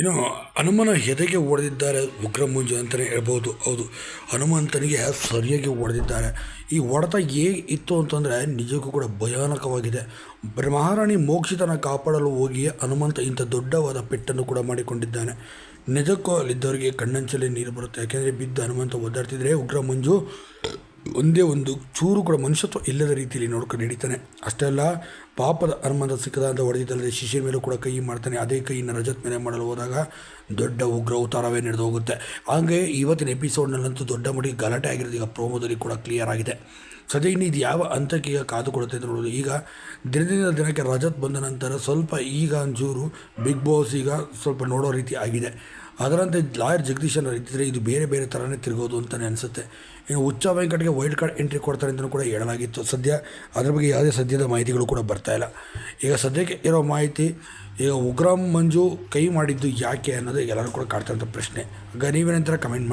ಇನ್ನು ಹನುಮನ ಎದೆಗೆ ಹೊಡೆದಿದ್ದಾರೆ ಉಗ್ರ ಮುಂಜು ಅಂತಲೇ ಹೇಳ್ಬೋದು. ಹೌದು, ಹನುಮಂತನಿಗೆ ಸರಿಯಾಗಿ ಹೊಡೆದಿದ್ದಾರೆ ಈ ಹೊಡೆತ ಹೇಗೆ ಇತ್ತು ಅಂತಂದರೆ ನಿಜಕ್ಕೂ ಕೂಡ ಭಯಾನಕವಾಗಿದೆ. ಮಹಾರಾಣಿ ಮೋಕ್ಷಿತನ ಕಾಪಾಡಲು ಹೋಗಿ ಹನುಮಂತ ಇಂಥ ದೊಡ್ಡವಾದ ಪೆಟ್ಟನ್ನು ಕೂಡ ಮಾಡಿಕೊಂಡಿದ್ದಾನೆ. ನಿಜಕ್ಕೂ ಅಲ್ಲಿದ್ದವರಿಗೆ ಕಣ್ಣಂಚಲ್ಲಿ ನೀರು ಬರುತ್ತೆ. ಯಾಕೆಂದರೆ ಬಿದ್ದು ಹನುಮಂತ ಒದ್ದಾಡ್ತಿದ್ರೆ ಉಗ್ರ ಮಂಜು ಒಂದೇ ಒಂದು ಚೂರು ಕೂಡ ಮನುಷ್ಯತ್ವ ಇಲ್ಲದ ರೀತಿಯಲ್ಲಿ ನೋಡ್ಕೊಂಡು ನಡೀತಾನೆ ಅಷ್ಟೇ ಅಲ್ಲ, ಪಾಪದ ಅರ್ಮದ ಸಿಕ್ಕದಾದ ಹೊಡೆದಿದ್ದಲ್ಲದೆ ಶಿಷ್ಯ ಮೇಲೂ ಕೂಡ ಕೈ ಮಾಡ್ತಾನೆ. ಅದೇ ಕೈಯನ್ನು ರಜತ್ ಮೇಲೆ ಮಾಡಲು ಹೋದಾಗ ದೊಡ್ಡ ಉಗ್ರ ಅವತಾರವೇ ನಡೆದು ಹೋಗುತ್ತೆ. ಹಾಗೆ ಇವತ್ತಿನ ಎಪಿಸೋಡ್ನಲ್ಲಂತೂ ದೊಡ್ಡ ಮಟ್ಟಿಗೆ ಗಲಾಟೆ ಆಗಿರೋದು ಈಗ ಪ್ರೋಮೋದಲ್ಲಿ ಕೂಡ ಕ್ಲಿಯರ್ ಆಗಿದೆ. ಸದ್ಯ ಇನ್ನು ಇದು ಯಾವ ಹಂತಕ್ಕೆ ಈಗ ಕಾದು ಅಂತ ನೋಡೋದು. ಈಗ ದಿನದಿಂದ ದಿನಕ್ಕೆ ರಜತ್ ಬಂದ ನಂತರ ಸ್ವಲ್ಪ ಈಗ ಒಂಚೂರು ಬಿಗ್ ಬಾಸ್ ಈಗ ಸ್ವಲ್ಪ ನೋಡೋ ರೀತಿ ಆಗಿದೆ. ಅದರಂತೆ ಲಾಯರ್ ಜಗದೀಶನ ಇದ್ದರೆ ಇದು ಬೇರೆ ಬೇರೆ ಥರನೇ ತಿರುಗೋದು ಅಂತಲೇ ಅನಿಸುತ್ತೆ. ಇನ್ನು ಉಚ್ಚ ವೆಂಕಟ್ಗೆ ವೈಲ್ಡ್ ಕಾರ್ಡ್ ಎಂಟ್ರಿ ಕೊಡ್ತಾರೆ ಅಂತಲೂ ಕೂಡ ಹೇಳಲಾಗಿತ್ತು. ಸದ್ಯ ಅದ್ರ ಬಗ್ಗೆ ಯಾವುದೇ ಸದ್ಯದ ಮಾಹಿತಿಗಳು ಕೂಡ ಬರ್ತಾ ಇಲ್ಲ. ಈಗ ಸದ್ಯಕ್ಕೆ ಇರೋ ಮಾಹಿತಿ, ಈಗ ಉಗ್ರಂ ಮಂಜು ಕೈ ಮಾಡಿದ್ದು ಯಾಕೆ ಅನ್ನೋದು ಎಲ್ಲರೂ ಕೂಡ ಕಾಡ್ತಾ ಪ್ರಶ್ನೆ. ಈಗ ನೀವೇನಂತಾರೆ ಕಮೆಂಟ್ ಮಾಡಿ.